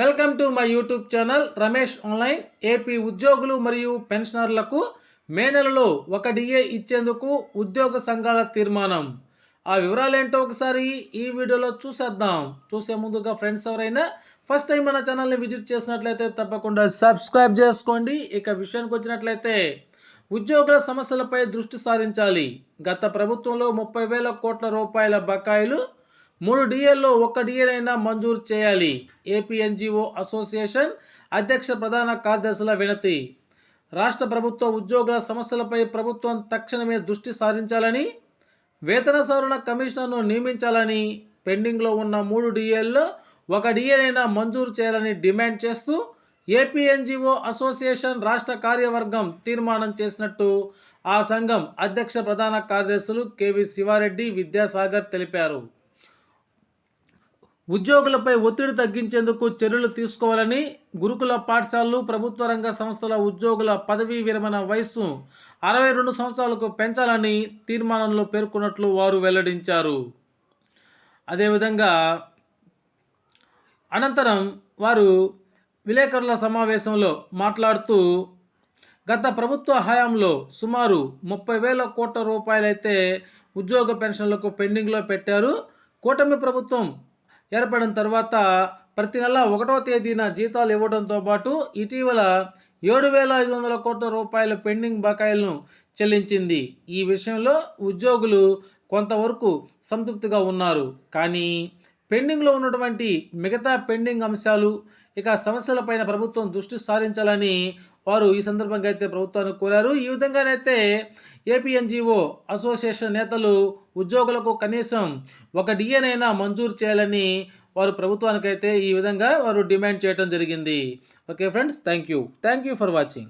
Welcome to my YouTube channel Ramesh online. AP ఉద్యోగులు మరియు పెన్షనర్లకు మే నెలలో ఒక డిఏ ఇచ్చేందుకు ఉద్యోగ సంఘాల తీర్మానం. ఆ వివరాలేంటో ఒకసారి ఈ వీడియోలో చూసేద్దాం. చూసే ముందుగా ఫ్రెండ్స్ ఎవరైనా ఫస్ట్ టైం మన ఛానల్ని విజిట్ చేసినట్లయితే తప్పకుండా సబ్స్క్రైబ్ చేసుకోండి. ఇక విషయానికి వచ్చినట్లయితే ఉద్యోగుల సమస్యలపై దృష్టి సారించాలి. గత ప్రభుత్వంలో ముప్పై వేల కోట్ల రూపాయల బకాయిలు మూడు డిఏల్లో ఒక్క డిఏనైనా మంజూరు చేయాలి. ఏపీఎన్జిఓ అసోసియేషన్ అధ్యక్ష ప్రధాన కార్యదర్శుల వినతి. రాష్ట్ర ప్రభుత్వ ఉద్యోగుల సమస్యలపై ప్రభుత్వం తక్షణమే దృష్టి సారించాలని వేతన సవరణ కమిషనర్ను నియమించాలని పెండింగ్లో ఉన్న మూడు డిఏల్లో ఒక డిఏనైనా మంజూరు చేయాలని డిమాండ్ చేస్తూ ఏపీఎన్జిఓ అసోసియేషన్ రాష్ట్ర కార్యవర్గం తీర్మానం చేసినట్టు ఆ సంఘం అధ్యక్ష ప్రధాన కార్యదర్శులు కెవి శివారెడ్డి విద్యాసాగర్ తెలిపారు. ఉద్యోగులపై ఒత్తిడి తగ్గించేందుకు చర్యలు తీసుకోవాలని గురుకుల పాఠశాలలు ప్రభుత్వ రంగ సంస్థల ఉద్యోగుల పదవీ విరమణ వయస్సు అరవై రెండు సంవత్సరాలకు పెంచాలని తీర్మానంలో పేర్కొన్నట్లు వారు వెల్లడించారు. అదేవిధంగా అనంతరం వారు విలేకరుల సమావేశంలో మాట్లాడుతూ గత ప్రభుత్వ హయాంలో సుమారు ముప్పై వేల కోట్ల రూపాయలైతే ఉద్యోగ పెన్షన్లకు పెండింగ్లో పెట్టారు. కూటమి ప్రభుత్వం ఏర్పడిన తర్వాత ప్రతి నెల ఒకటో తేదీన జీతాలు ఇవ్వడంతో పాటు ఇటీవల ఏడు వేల ఐదు వందల కోట్ల రూపాయల పెండింగ్ బకాయిలను చెల్లించింది. ఈ విషయంలో ఉద్యోగులు కొంతవరకు సంతృప్తిగా ఉన్నారు. కానీ పెండింగ్లో ఉన్నటువంటి మిగతా పెండింగ్ అంశాలు ఇక సమస్యలపైన ప్రభుత్వం దృష్టి సారించాలని వారు ఈ సందర్భంగా అయితే ప్రభుత్వాన్ని కోరారు. ఈ విధంగానైతే ఏపీఎన్జిఓ అసోసియేషన్ నేతలు ఉద్యోగులకు కనీసం ఒక డిఎనైనా మంజూరు చేయాలని వారు ప్రభుత్వానికైతే ఈ విధంగా వారు డిమాండ్ చేయడం జరిగింది. Okay friends thank you thank you for watching.